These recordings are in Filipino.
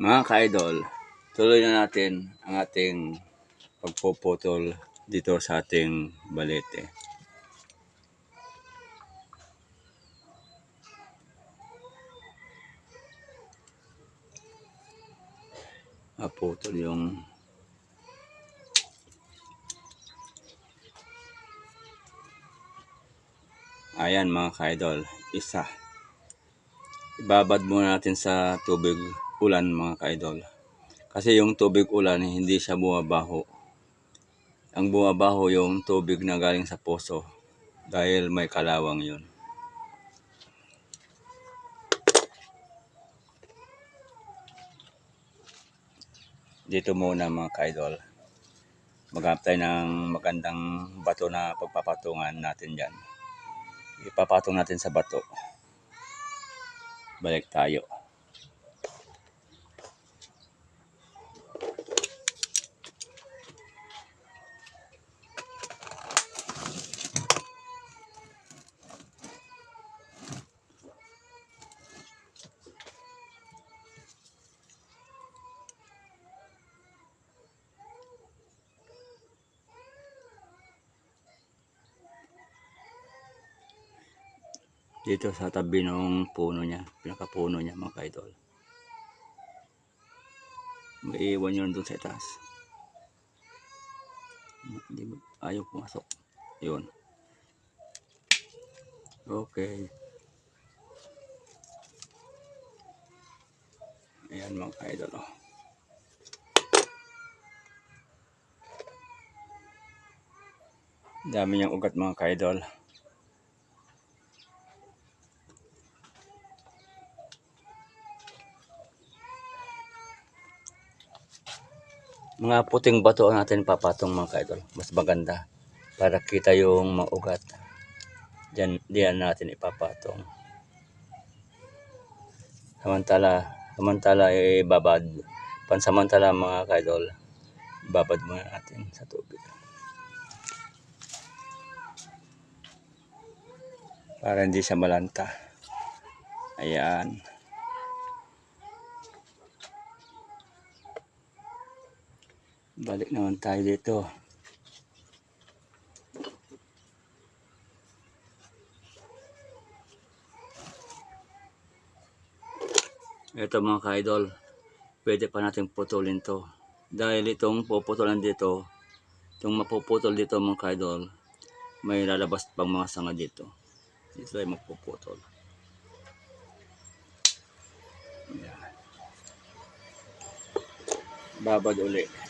Mga ka-idol, tuloy na natin ang ating pagpuputol dito sa ating balete. Naputol yung Ayan mga ka-idol, isa. Ibabad muna natin sa tubig ulan mga ka-idol. Kasi yung tubig ulan hindi siya bumabaho. Ang bumabaho yung tubig na galing sa poso dahil may kalawang yun. Dito muna mga ka-idol. Maghanap tayo ng magandang bato na pagpapatungan natin dyan. Ipapatong natin sa bato. Balik tayo. Dito sa tabi ng puno niya, pinakapuno niya mga kaidol. Maiiwan yun doon sa itaas. Ayaw pumasok. Yun. Okay. Ayan mga kaidol. Oh. Dami niyang ugat mga kaidol. Mga puting bato ang natin papatong mga kaidol. Mas maganda para kita yung mga ugat. Diyan, natin ipapatong. Samantala, samantala ibabad. Pansamantala mga kaidol, babad muna natin sa tubig. Para hindi siya malanta. Ayan. Balik naman tayo dito. Ito mga ka-idol, pwede pa natin putulin to. Dahil itong puputulan dito, itong mapuputol dito mga ka-idol, may lalabas pang mga sanga dito. Dito tayo magpuputol. Yan. Babad uli.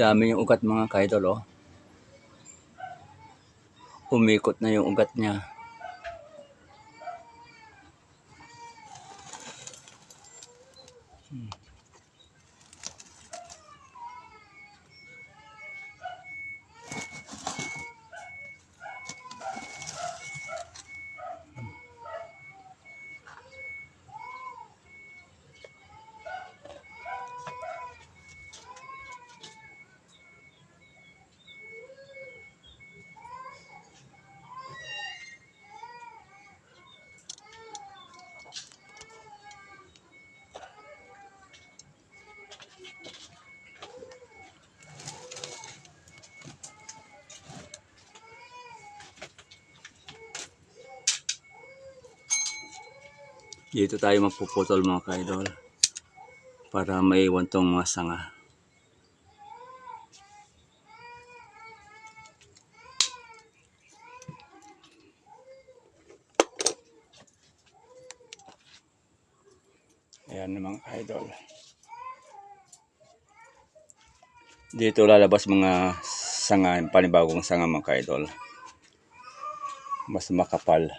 Dami yung ugat mga kaidol oh. Umikot na yung ugat niya. Dito tayo magpuputol mga kaidol. Para maiwan tong mga sanga. Ayan mga kaidol. Dito lalabas mga sanga, panibagong sanga mga kaidol. Mas makapal.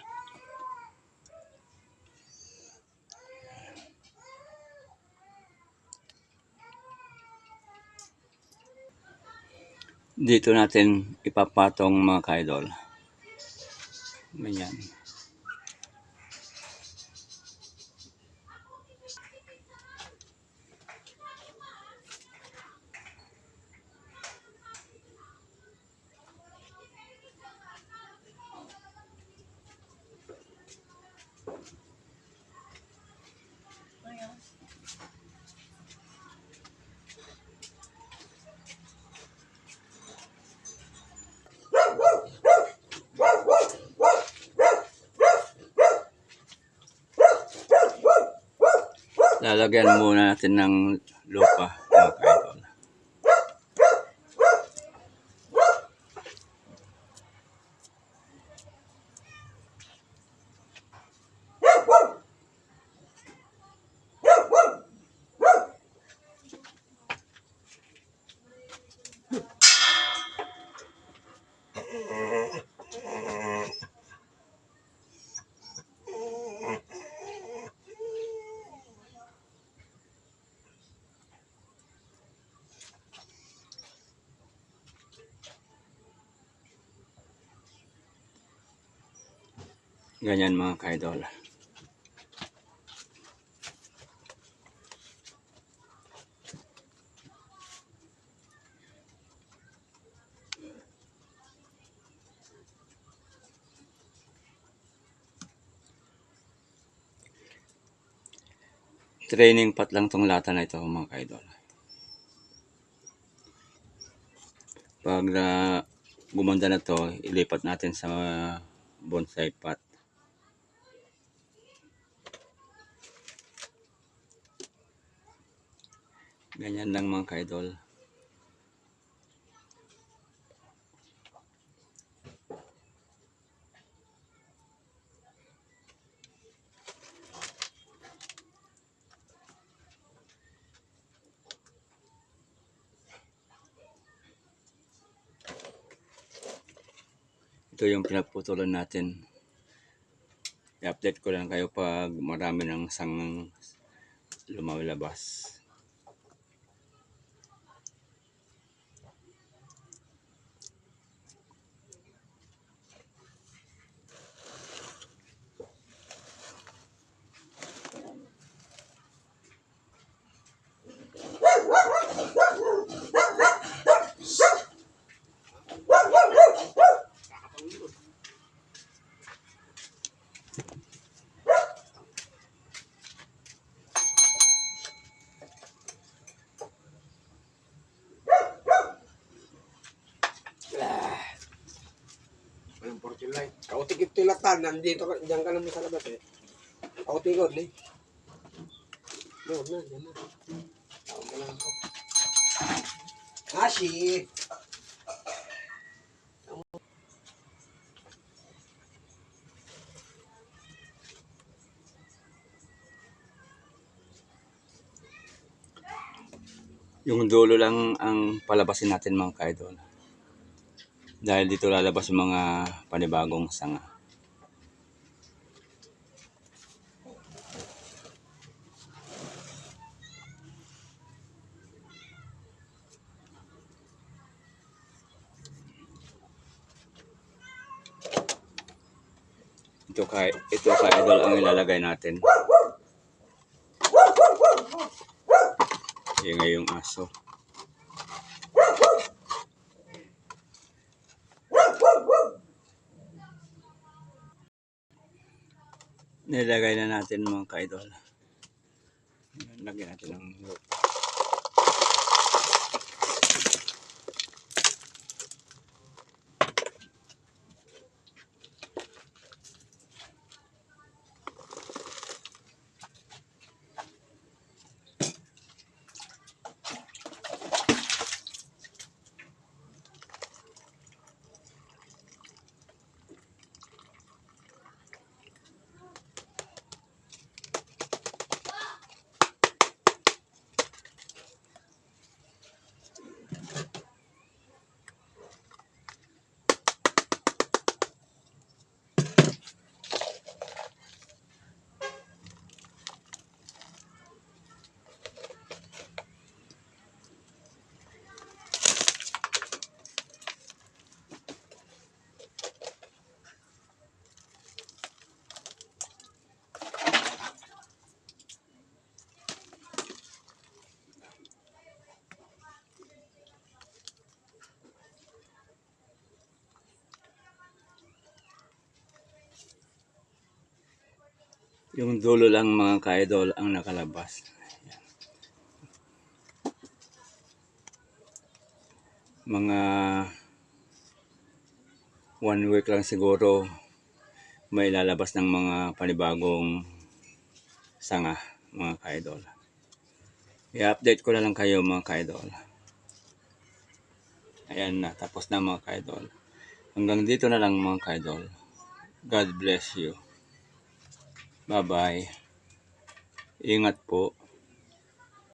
Dito natin ipapatong mga kaidol. Ganyan. Lalagyan muna natin ng lupa. Mga Ganyan mga kaidol. Training pat lang tong lata na ito mga kaidol. Pag na gumanda na to, ilipat natin sa bonsai pot. Ganyan lang mga kaidol. Ito yung pinagputulan natin. I-update ko lang kayo pag marami ng sangang lumalabas. Light. Kautikip tilatan, nandito ka, dyan ka naman sa labas eh. Kautikot eh. Doon na, dyan na. Tawag ka lang ako. Hashi! Yung dulo lang ang palabasin natin mga kaidol. Dahil dito lalabas yung mga panibagong sanga. Ito kay ito kay idol ang ilalagay natin. Yung ngayong aso. Nilagay na natin mga kaidol. Lagyan natin ng lupa. Yung dulo lang mga kaidol ang nakalabas. Mga one week lang siguro may lalabas ng mga panibagong sanga mga ka-idol. I-update ko na lang kayo mga ka-idol. Ayan na, tapos na mga ka-idol. Hanggang dito na lang mga ka-idol. God bless you. Bye-bye. Ingat po.